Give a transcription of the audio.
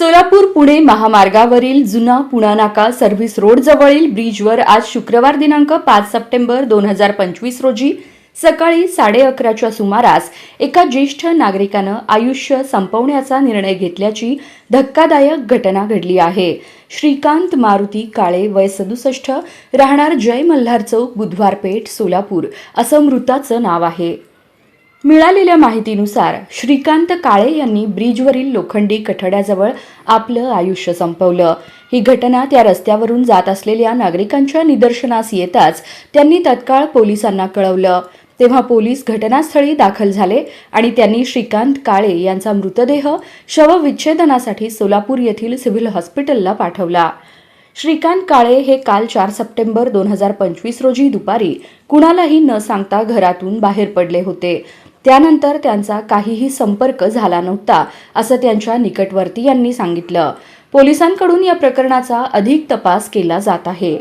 सोलापूर पुणे महामार्गावरील जुना पुणा नाका सर्व्हिस रोड जवळील ब्रिजवर आज शुक्रवार दिनांक पाच सप्टेंबर दोन हजार पंचवीस रोजी सकाळी साडे अकराच्या सुमारास एका ज्येष्ठ नागरिकानं आयुष्य संपवण्याचा निर्णय घेतल्याची धक्कादायक घटना घडली आहे. श्रीकांत मारुती काळे वय सदुसष्ट राहणार जय मल्हार चौक बुधवार पेठ सोलापूर असं मृताचं नाव आहे. मिळालेल्या माहितीनुसार श्रीकांत काळे यांनी ब्रिजवरील लोखंडी कठड्याजवळ आपलं आयुष्य संपवलं. ही घटना त्या रस्त्यावरून जात असलेल्या नागरिकांच्या निदर्शनास येताच त्यांनी तत्काळ पोलिसांना कळवलं. तेव्हा पोलीस घटनास्थळी दाखल झाले आणि त्यांनी श्रीकांत काळे यांचा मृतदेह शवविच्छेदनासाठी सोलापूर येथील सिव्हिल हॉस्पिटलला पाठवला. श्रीकांत काळे हे काल चार सप्टेंबर दोन हजार पंचवीस रोजी दुपारी कुणालाही न सांगता घरातून बाहेर पडले होते. त्यानंतर त्यांचा काहीही संपर्क झाला नव्हता असं त्यांच्या निकटवर्तीयांनी सांगितलं. पोलिसांकडून या प्रकरणाचा अधिक तपास केला जात आहे.